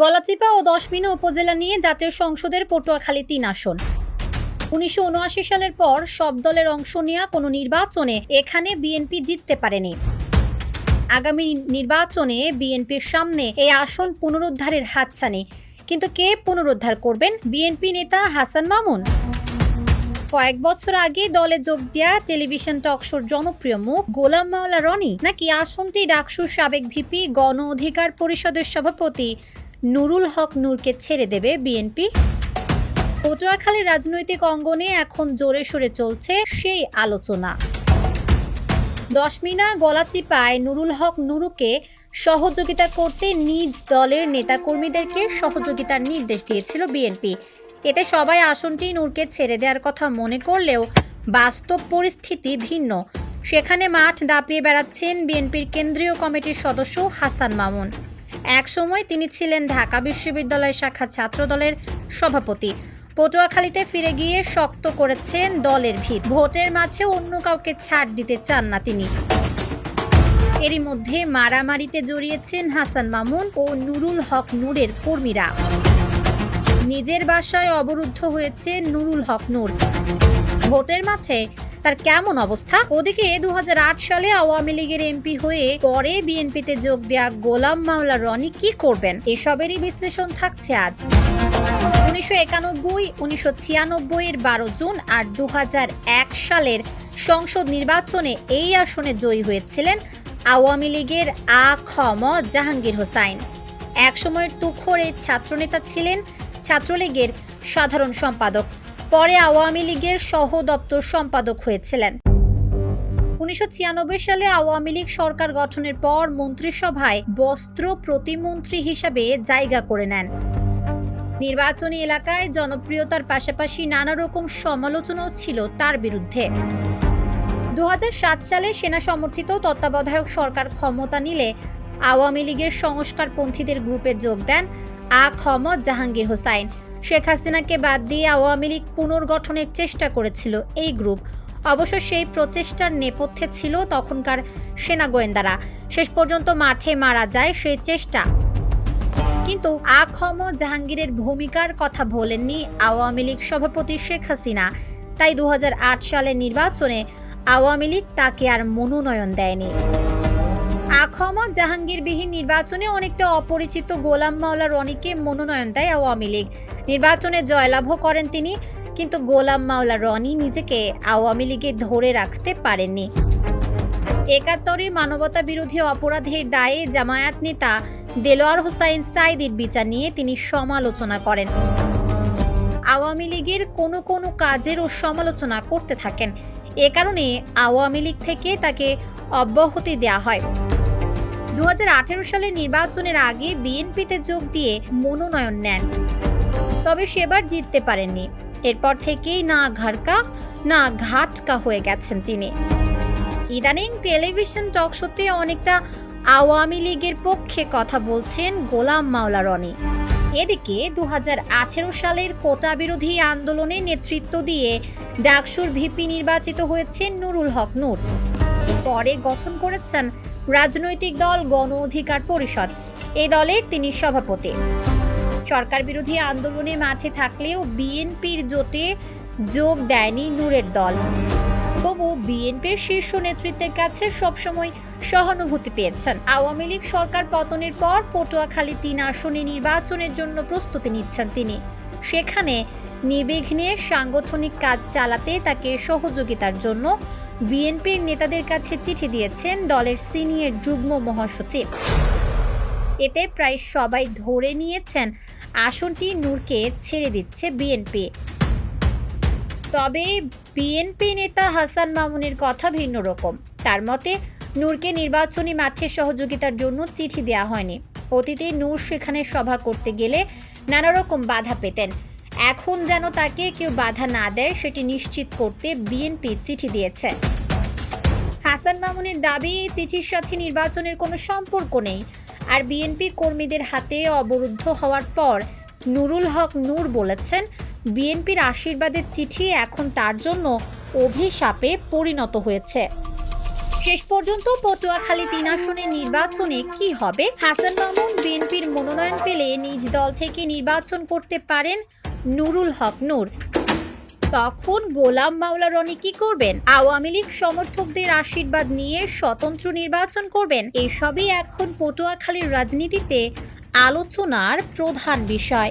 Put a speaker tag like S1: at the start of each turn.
S1: গলাচিপা ও দশমিনা উপজেলা নিয়ে জাতীয় সংসদের পটুয়াখালী তিন আসন। উনিশশো উনআশি সালের পর সব দলের অংশ নেওয়া কোনো নির্বাচনে এখানে বিএনপি জিততে পারেনি। আগামী নির্বাচনে বিএনপির সামনে এই আসন পুনরুদ্ধারের হাতছানি। কিন্তু কে পুনরুদ্ধার করবেন বিএনপি নেতা হাসান মামুন? কয়েক বছর আগে দলে যোগ দেয়া টেলিভিশন টকশোর জনপ্রিয় মুখ গোলাম মাওলা রনি, নাকি আসনটি ডাকসুর সাবেক ভিপি গণ অধিকার পরিষদের সভাপতি নুরুল হক নূরকে ছেড়ে দেবে বিএনপি। পটুয়াখালীর রাজনৈতিক অঙ্গনে এখন জোরে সোরে চলছে সেই আলোচনা। দশমিনা গলাচিপায় নুরুল হক নুরুকে সহযোগিতা করতে নিজ দলের নেতাকর্মীদেরকে সহযোগিতার নির্দেশ দিয়েছিল বিএনপি। এতে সবাই আসনটি নূরকে ছেড়ে দেওয়ার কথা মনে করলেও বাস্তব পরিস্থিতি ভিন্ন। সেখানে মাঠ দাপিয়ে বেড়াচ্ছেন বিএনপির কেন্দ্রীয় কমিটির সদস্য হাসান মামুন। একসময় তিনি ছিলেন ঢাকা বিশ্ববিদ্যালয় শাখা ছাত্রদলের সভাপতি। পটুয়াখালীতে ফিরে গিয়ে শক্ত করেছেন দলের ভিত। ভোটের মাঝে অন্য কাউকে ছাড় দিতে চান না তিনি। এরই মধ্যে মারামারিতে জড়িয়েছেন হাসান মামুন ও নুরুল হক নূরের কর্মীরা। নিজের বাসায় অবরুদ্ধ হয়েছে নুরুল হক নূর। ভোটের মাঠে তার কেমন অবস্থা? ওদিকে দু হাজার আট সালে আওয়ামী লীগের এমপি হয়ে পরে বিএনপিতে যোগ দেয়া গোলাম মাওলা রনি কি করবেন? এসবেরই বিশ্লেষণ থাকছে আজ। উনিশশো একানব্বই, উনিশশো ছিয়ানব্বই এর বারো জুন আর দু সালের সংসদ নির্বাচনে এই আসনে জয়ী হয়েছিলেন আওয়ামী লীগের আ খ ম জাহাঙ্গীর হোসাইন। একসময়ের তুখোর এই ছাত্রনেতা ছিলেন। ছাত্রলীগের সাধারণ সম্পাদক পরে আওয়ামী লীগের সহ দপ্তর সম্পাদক হয়েছিলেন। উনিশশো সালে আওয়ামী লীগ সরকার গঠনের পর মন্ত্রিসভায় বস্ত্র প্রতিমন্ত্রী হিসাবে জায়গা করে নেন। নির্বাচনী এলাকায় জনপ্রিয়তার পাশাপাশি নানা রকম সমালোচনাও ছিল তার বিরুদ্ধে। দু হাজার সাত সালে সেনা সমর্থিত তত্ত্বাবধায়ক সরকার ক্ষমতা নিলে আওয়ামী লীগের সংস্কারপন্থীদের গ্রুপে যোগ দেন আ খমদ জাহাঙ্গীর হোসাইন। শেখ হাসিনাকে বাদ দিয়ে আওয়ামী লীগ পুনর্গঠনের চেষ্টা করেছিল এই গ্রুপ। অবশ্য সেই প্রচেষ্টার নেপথ্যে ছিল তখনকার সেনা গোয়েন্দারা। শেষ পর্যন্ত মাঠে মারা যায় সেই চেষ্টা। কিন্তু আখম জাহাঙ্গীরের ভূমিকার কথা বলেননি আওয়ামী লীগ সভাপতি শেখ হাসিনা। তাই দু হাজার আট সালের নির্বাচনে আওয়ামী লীগ তাকে আর মনোনয়ন দেয়নি। আখম জাহাঙ্গীরবিহীন নির্বাচনে অনেকটা অপরিচিত গোলাম মাওলা রনিকে মনোনয়ন দেয় আওয়ামী লীগ। নির্বাচনে জয়লাভও করেন তিনি, কিন্তু গোলাম মাওলা রনি নিজেকে আওয়ামী লীগে ধরে রাখতে পারেননি। একাত্তরে মানবতা বিরোধী অপরাধের দায়ে জামায়াত নেতা দেলোয়ার হোসাইন সাইদির বিচার নিয়ে তিনি সমালোচনা করেন। আওয়ামী লীগের কোনো কোনো কাজেরও সমালোচনা করতে থাকেন। এ কারণে আওয়ামী লীগ থেকে তাকে অব্যাহতি দেওয়া হয়। দু সালের নির্বাচনের আগে বিএনপিতে যোগ দিয়ে মনোনয়ন নেন। তবে সেবার জিততে পারেননি। এরপর থেকেই না ঘাটকা না ঘাটকা হয়ে গেছেন তিনি। ইদানিং টেলিভিশন টক শোতে অনেকটা আওয়ামী লীগের পক্ষে কথা বলছেন গোলাম মাওলা রনি। এদিকে দু হাজার আঠেরো সালের কোটা বিরোধী আন্দোলনে নেতৃত্ব দিয়ে ডাকসুর ভিপি নির্বাচিত হয়েছেন নুরুল হক নূর। পরে গঠন করেছেন রাজনৈতিক দল, গণ অধিকার পরিষদ। এই দলের তিনি সভাপতি। সরকার বিরোধী আন্দোলনে মাঠে থাকলেও বিএনপির জোটে যোগ দেয়নি নূরের দল। তবু বিএনপির শীর্ষ নেতৃত্বের কাছে সবসময় সহানুভূতি পেয়েছেন। আওয়ামী লীগ সরকার পতনের পর পটুয়াখালী তিন আসনে নির্বাচনের জন্য প্রস্তুতি নিচ্ছেন তিনি। সেখানে নির্বিঘ্নে সাংগঠনিক কাজ চালাতে তাকে সহযোগিতার জন্য বিএনপির নেতাদের কাছে চিঠি দিয়েছেন দলের সিনিয়র যুগ্ম মহাসচিব। এতে প্রায় সবাই ধরে নিয়েছেন আসনটি নূরকে ছেড়ে দিচ্ছে বিএনপি। তবে বিএনপি নেতা হাসান মামুনের কথা ভিন্ন রকম। তার মতে, নূরকে নির্বাচনী মাঠে সহযোগিতার জন্য চিঠি দেওয়া হয়নি। অতীতে নূর সেখানে সভা করতে গেলে নানা রকম বাধা পেতেন। এখন যেন তাকে কেউ বাধা না দেয়, সেটি নিশ্চিত করতে বিএনপি চিঠি দিয়েছে। হাসান মামুনের দাবি এই চিঠির সাথে নির্বাচনের কোনো সম্পর্ক নেই। আর বিএনপি কর্মীদের হাতে অবরুদ্ধ হওয়ার পর নুরুল হক নূর বলেছেন, বিএনপির আশীর্বাদের চিঠি এখন তার জন্য অভিশাপে পরিণত হয়েছে। শেষ পর্যন্ত পটুয়াখালী তিন আসনের নির্বাচনে কি হবে? হাসান মামুন বিএনপির মনোনয়ন পেলে নিজ দল থেকে নির্বাচন করতে পারেন নুরুল হক নূর। তখন গোলাম মাওলা রনি কি করবেন? আওয়ামী লীগ সমর্থকদের আশীর্বাদ নিয়ে স্বতন্ত্র নির্বাচন করবেন? এসবই এখন পটুয়াখালীর রাজনীতিতে আলোচনার প্রধান বিষয়।